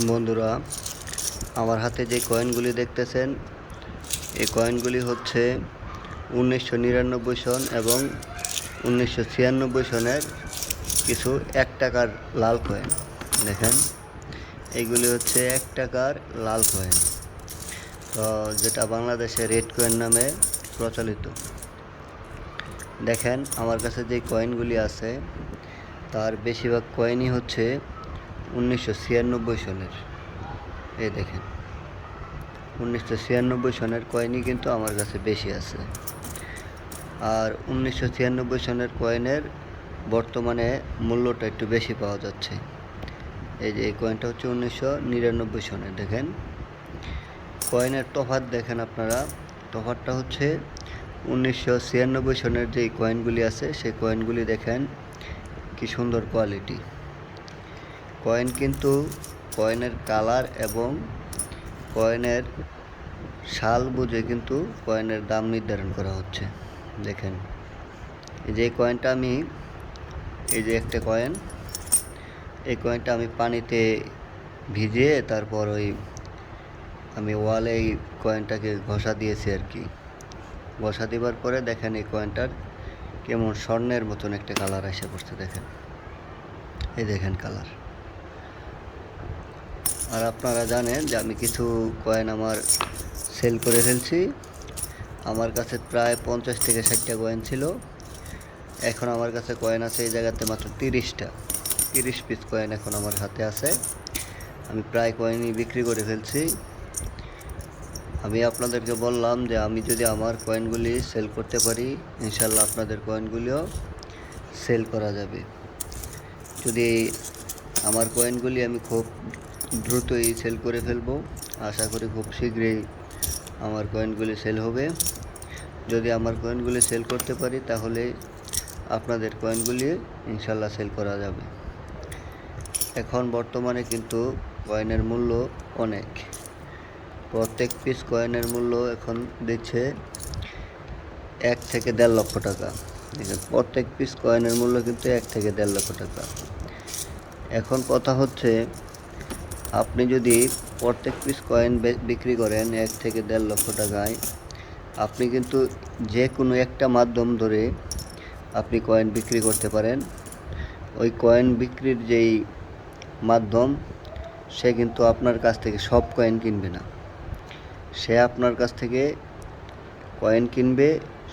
বন্ধুরা, আমার হাতে যে কয়েনগুলি দেখতেছেন, এই কয়েনগুলি হচ্ছে উনিশশো নিরানব্বই সন এবং উনিশশো ছিয়ানব্বই সনের কিছু এক টাকার লাল কয়েন দেখেন, এইগুলি হচ্ছে এক টাকার লাল কয়েন তো যেটা বাংলাদেশে রেড কয়েন নামে প্রচলিত। দেখেন, আমার কাছে যে কয়েনগুলি আছে, তার বেশিরভাগ কয়েনই হচ্ছে উনিশশো ছিয়ানব্বই সনের। এই দেখেন, উনিশশো ছিয়ানব্বই সনের কয়েনই কিন্তু আমার কাছে বেশি আছে। আর উনিশশো ছিয়ানব্বই সনের কয়েনের বর্তমানে মূল্যটা একটু বেশি পাওয়া যাচ্ছে। এই যে এই কয়েনটা হচ্ছে উনিশশো নিরানব্বই সনের, দেখেন। কয়েনের তফাৎ দেখেন আপনারা। তফাৎটা হচ্ছে উনিশশো ছিয়ানব্বই সনের যে কয়েনগুলি আছে, সেই কয়েনগুলি দেখেন কি সুন্দর কোয়ালিটি কয়েন কিন্তু কয়েনের কালার এবং কয়েনের শাল বুঝে কিন্তু কয়েনের দাম নির্ধারণ করা হচ্ছে। দেখেন, এই যে কয়েনটা আমি, এই যে একটা কয়েন, এই কয়েনটা আমি পানিতে ভিজিয়ে তারপর ওই আমি ওয়ালে এই কয়েনটাকে ঘষা দিয়েছি আর কি। ঘষা দেওয়ার পরে দেখেন এই কয়েনটার কেমন স্বর্ণের মতন একটা কালার এসে পড়ছে, দেখেন। এই দেখেন কালার। আর আপনারা জানেন যে আমি কিছু কয়েন আমার সেল করে ফেলছি। আমার কাছে প্রায় পঞ্চাশ থেকে ষাটটা কয়েন ছিল। এখন আমার কাছে কয়েন আছে এই জায়গাতে মাত্র তিরিশটা। তিরিশ পিস কয়েন এখন আমার হাতে আছে। আমি প্রায় কয়েনই বিক্রি করে ফেলছি। আমি আপনাদেরকে বললাম যে আমি যদি আমার কয়েনগুলি সেল করতে পারি ইনশাল্লাহ আপনাদের কয়েনগুলিও সেল করা যাবে। যদি আমার কয়েনগুলি আমি খুব দ্রুতই সেল করে ফেলব। আশা করি খুব শীঘ্রই আমার কয়েনগুলি সেল হবে। যদি আমার কয়েনগুলি সেল করতে পারি, তাহলে আপনাদের কয়েনগুলি ইনশাল্লাহ সেল করা যাবে। এখন বর্তমানে কিন্তু কয়েনের মূল্য অনেক। প্রত্যেক পিস কয়েনের মূল্য এখন দিচ্ছে এক থেকে দেড় লক্ষ টাকা। প্রত্যেক পিস কয়েনের মূল্য কিন্তু এক থেকে দেড় লক্ষ টাকা। এখন কথা হচ্ছে আপনি যদি প্রত্যেক পিস কয়েন বিক্রি করেন এক থেকে দেড় লক্ষ টাকায়, আপনি কিন্তু যে কোনো একটা মাধ্যম ধরে আপনি কয়েন বিক্রি করতে পারেন। ওই কয়েন বিক্রির যেই মাধ্যম, সে কিন্তু আপনার কাছ থেকে সব কয়েন কিনবে না। সে আপনার কাছ থেকে কয়েন কিনবে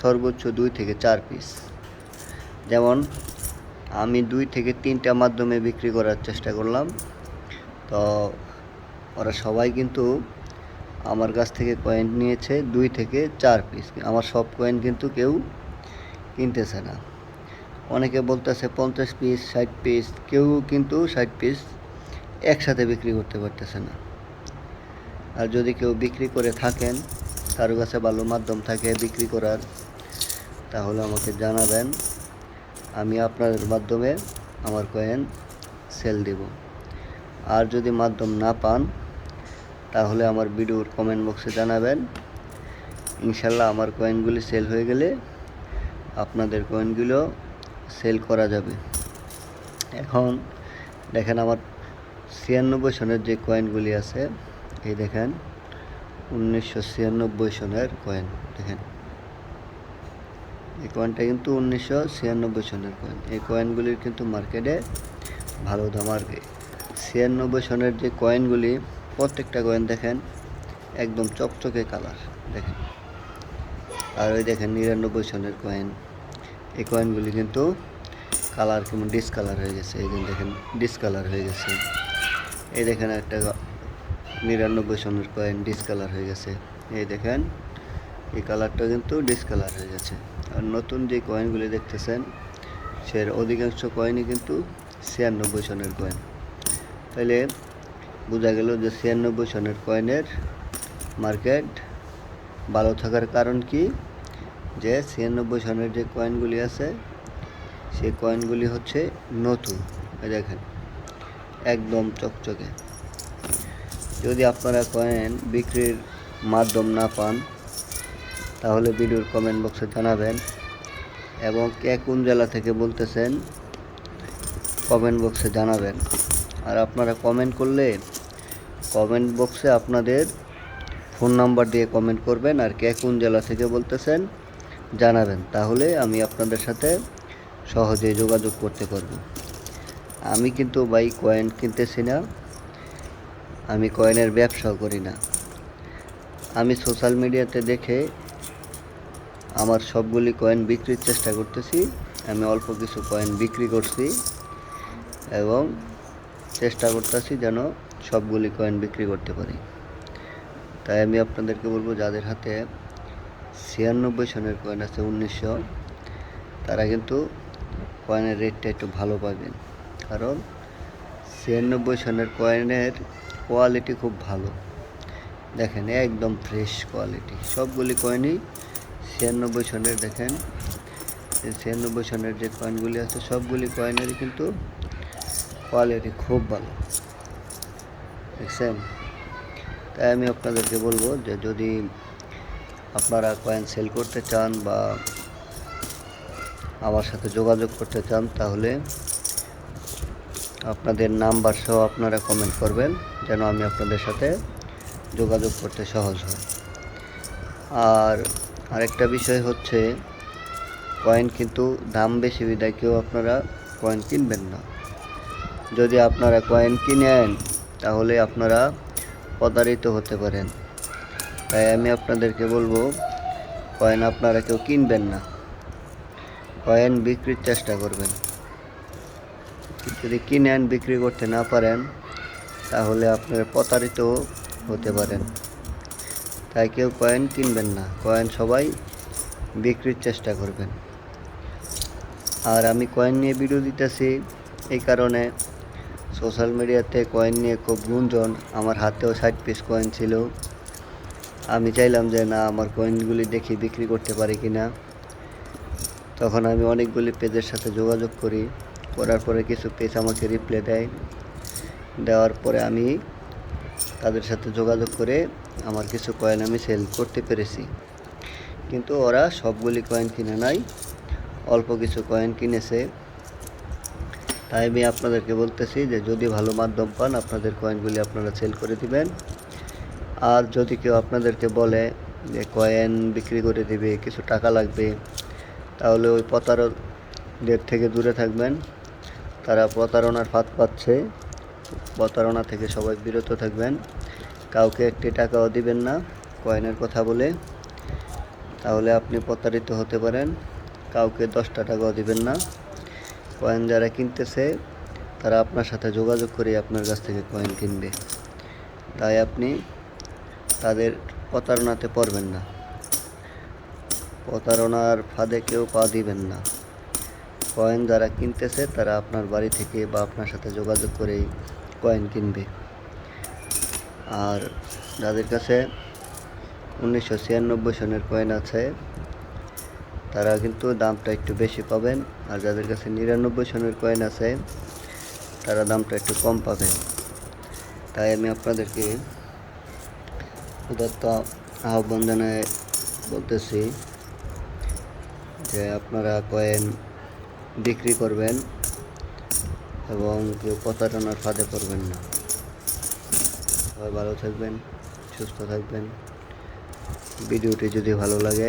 সর্বোচ্চ দুই থেকে চার পিস যেমন, আমি দুই থেকে তিনটা মাধ্যমে বিক্রি করার চেষ্টা করলাম। তো ওরা সবাই কিন্তু আমার কাছ থেকে কয়েন নিয়েছে দুই থেকে চার পিস আমার সব কয়েন কিন্তু কেউ কিনতেছে না। অনেকে বলতেছে পঞ্চাশ পিস ষাট পিস কেউ কিন্তু ষাট পিস একসাথে বিক্রি করতে পারতেছে না। আর যদি কেউ বিক্রি করে থাকেন, কারও কাছে ভালো মাধ্যম থাকে বিক্রি করার, তাহলে আমাকে জানাবেন। আমি আপনাদের মাধ্যমে আমার কয়েন সেল দেব। আর যদি মাধ্যম না পান, তাহলে আমার ভিডিওর কমেন্ট বক্সে জানাবেন। ইনশাল্লাহ আমার কয়েনগুলি সেল হয়ে গেলে আপনাদের কয়েনগুলো সেল করা যাবে। এখন দেখেন আমার ছিয়ানব্বই সনের যে কয়েনগুলি আছে, এই দেখেন, উনিশশো ছিয়ানব্বই সনের কয়েন দেখেন। এই কয়েনটা কিন্তু উনিশশো ছিয়ানব্বই সনের কয়েন এই কয়েনগুলির কিন্তু মার্কেটে ভালো দাম আর ছিয়ানব্বই সনের যে কয়েনগুলি প্রত্যেকটা কয়েন দেখেন, একদম চকচকে কালার দেখেন। আর ওই দেখেন নিরানব্বই সনের কয়েন এই কয়েনগুলি কিন্তু কালার কেমন ডিসকালার হয়ে গেছে, এই দেখেন ডিসকালার হয়ে গেছে। এই দেখেন একটা নিরানব্বই সনের কয়েন ডিসকালার হয়ে গেছে। এই দেখেন, এই কালারটা কিন্তু ডিসকালার হয়ে গেছে। আর নতুন যে কয়েনগুলি দেখতেছেন, সে অধিকাংশ কয়েনই কিন্তু ছিয়ানব্বই সনের কয়েন তাহলে বোঝা গেল যে ছিয়ানব্বই সনের কয়েনের মার্কেট ভালো থাকার কারণ কি? যে ছিয়ানব্বই সনের যে কয়েনগুলি আছে সেই কয়েনগুলি হচ্ছে নতুন। দেখেন, একদম চকচকে। যদি আপনারা কয়েন বিক্রির মাধ্যম না পান, তাহলে ভিডিওর কমেন্ট বক্সে জানাবেন এবং কে কোন জেলা থেকে বলতেছেন কমেন্ট বক্সে জানাবেন। আর আপনারা কমেন্ট করলে কমেন্ট বক্সে আপনাদের ফোন নাম্বার দিয়ে কমেন্ট করবেন আর কে কোন জেলা থেকে বলতেছেন জানাবেন। তাহলে আমি আপনাদের সাথে সহজে যোগাযোগ করতে পারব। আমি কিন্তু ভাই কয়েন কিনতেছি না। আমি কয়েনের ব্যবসাও করি না। আমি সোশ্যাল মিডিয়াতে দেখে আমার সবগুলি কয়েন বিক্রির চেষ্টা করতেছি। আমি অল্প কিছু কয়েন বিক্রি করছি এবং চেষ্টা করতেছি যেন সবগুলি কয়েন বিক্রি করতে পারি। তাই আমি আপনাদেরকে বলব, যাদের হাতে ছিয়ানব্বই সনের কয়েন আছে, উনিশশো, তারা কিন্তু কয়েনের রেটটা একটু ভালো পাবেন। কারণ ছিয়ানব্বই সনের কয়েনের কোয়ালিটি খুব ভালো। দেখেন, একদম ফ্রেশ কোয়ালিটি সবগুলি কয়েনই ছিয়ানব্বই সনের, দেখেন ছিয়ানব্বই সনের যে কয়েনগুলি আছে, সবগুলি কয়েনেরই কিন্তু কোয়ালিটি খুব ভালো। দেখছেন তাই আমি আপনাদেরকে বলব যে যদি আপনারা কয়েন সেল করতে চান বা আমার সাথে যোগাযোগ করতে চান, তাহলে আপনাদের নাম্বার সহ আপনারা কমেন্ট করবেন, যেন আমি আপনাদের সাথে যোগাযোগ করতে সহজ হয়। আর আরেকটা বিষয় হচ্ছে কয়েন কিন্তু দাম বেশি বিদায় কেউ আপনারা কয়েন কিনবেন না। যদি আপনারা কয়েন কিনেন তাহলে আপনারা প্রতারিত হতে পারেন। তাই আমি আপনাদেরকে বলব, কয়েন আপনারা কেউ কিনবেন না। কয়েন বিক্রির চেষ্টা করবেন। যদি কিনেন বিক্রি করতে না পারেন, তাহলে আপনারা প্রতারিত হতে পারেন। তাই কেউ কয়েন কিনবেন না। কয়েন সবাই বিক্রির চেষ্টা করবেন। আর আমি কয়েন নিয়ে ভিডিও দিতেছি, এই কারণে সোশ্যাল মিডিয়াতে কয়েন নিয়ে খুব গুঞ্জন, আমার হাতেও ষাট পিস কয়েন ছিল। আমি চাইলাম যে না, আমার কয়েনগুলি দেখি বিক্রি করতে পারি কি না তখন আমি অনেকগুলি পেজের সাথে যোগাযোগ করি। করার পরে কিছু পেজ আমাকে রিপ্লে দেয়। দেওয়ার পরে আমি তাদের সাথে যোগাযোগ করে আমার কিছু কয়েন আমি সেল করতে পেরেছি। কিন্তু ওরা সবগুলি কয়েন কিনে নাই, অল্প কিছু কয়েন কিনেছে। তাই আমি আপনাদেরকে বলতেছি যে যদি ভালো মাধ্যম পান, আপনাদের কয়েনগুলি আপনারা সেল করে দিবেন। আর যদি কেউ আপনাদেরকে বলে যে কয়েন বিক্রি করে দিবে, কিছু টাকা লাগবে, তাহলে ওই প্রতারকদের থেকে দূরে থাকবেন। তারা প্রতারণার ফাঁদ পাচ্ছে, প্রতারণা থেকে সবাই বিরত থাকবেন। কাউকে একটি টাকাও দিবেন না কয়েনের কথা বলে। তাহলে আপনি প্রতারিত হতে পারেন, কাউকে দশটা টাকাও দিবেন না। কয়েন যারা কিনতেছে, তারা আপনার সাথে যোগাযোগ করে আপনার কাছ থেকে কয়েন কিনবে। তাই আপনি তাদের প্রতারণাতে পড়বেন না। প্রতারণার ফাঁদে কেউ পা দিবেন না। কয়েন যারা কিনতেছে, তারা আপনার বাড়ি থেকে বা আপনার সাথে যোগাযোগ করেই কয়েন কিনবে। আর যাদের কাছে উনিশশো ছিয়ানব্বই সনের কয়েন আছে তারা কিন্তু দামটা একটু বেশি পাবেন। আর যাদের কাছে নিরানব্বই সনের কয়েন আছে, তারা দামটা একটু কম পাবেন। তাই আমি আপনাদেরকে উদাত্ত আহ্বান জানায় বলতেছি যে আপনারা কয়েন বিক্রি করবেন এবং কেউ প্রতারণার ফাঁদে পড়বেন না। সবাই ভালো থাকবেন, সুস্থ থাকবেন। ভিডিওটি যদি ভালো লাগে